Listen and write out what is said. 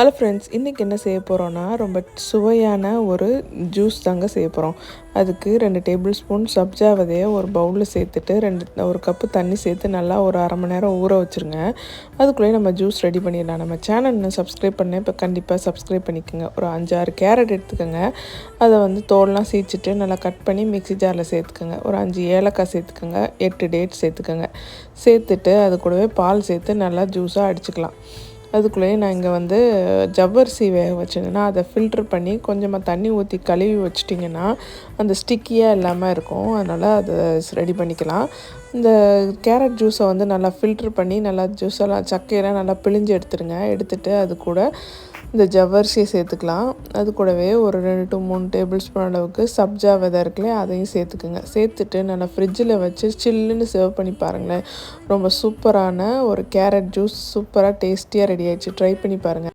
Hello friends இன்றைக்கி என்ன செய்ய போகிறோன்னா ரொம்ப சுவையான ஒரு ஜூஸ் தாங்க செய்ய போகிறோம் அதுக்கு ரெண்டு டேபிள் ஸ்பூன் சப்ஜா விதையை ஒரு பவுலில் சேர்த்துட்டு ரெண்டு ஒரு கப்பு தண்ணி சேர்த்து நல்லா ஒரு அரை மணி நேரம் ஊற வச்சுருங்க. அதுக்குள்ளேயே நம்ம ஜூஸ் ரெடி பண்ணிடலாம். நம்ம சேனல் இன்னும் சப்ஸ்கிரைப் பண்ணேன் இப்போ கண்டிப்பாக சப்ஸ்கிரைப் பண்ணிக்கோங்க. ஒரு அஞ்சாறு கேரட் எடுத்துக்கோங்க. அதை வந்து தோல்லாம் சீச்சிட்டு நல்லா கட் பண்ணி மிக்ஸி ஜாரில் சேர்த்துக்கோங்க. ஒரு அஞ்சு ஏலக்காய் சேர்த்துக்கோங்க. எட்டு டேட் சேர்த்துக்கோங்க. சேர்த்துட்டு அது கூடவே பால் சேர்த்து நல்லா ஜூஸாக அடிச்சுக்கலாம். அதுக்குள்ளேயே நான் இங்கே வந்து ஜவ்வரிசி வேக வச்சிருந்தேன்னா அதை ஃபில்ட்ரு பண்ணி கொஞ்சமாக தண்ணி ஊற்றி கழுவி வச்சிட்டிங்கன்னா அந்த ஸ்டிக்கியாக இல்லாமல் இருக்கும். அதனால் அதை ரெடி பண்ணிக்கலாம். இந்த கேரட் ஜூஸை வந்து நல்லா ஃபில்ட்ரு பண்ணி நல்லா ஜூஸெல்லாம் சக்கையெல்லாம் நல்லா பிழிஞ்சு எடுத்துருங்க. எடுத்துகிட்டு அது கூட இந்த ஜவ்வரிசியை சேர்த்துக்கலாம். அது கூடவே ஒரு ரெண்டு டு மூணு டேபிள் ஸ்பூன் அளவுக்கு சப்ஜா விதை இருக்குல்லையே அதையும் சேர்த்துக்குங்க. சேர்த்துட்டு நல்லா ஃப்ரிட்ஜில் வச்சு சில்லுன்னு சர்வ் பண்ணி பாருங்களேன். ரொம்ப சூப்பரான ஒரு கேரட் ஜூஸ் சூப்பராக டேஸ்டியாக ரெடி ஆயிடுச்சு. ட்ரை பண்ணி பாருங்கள்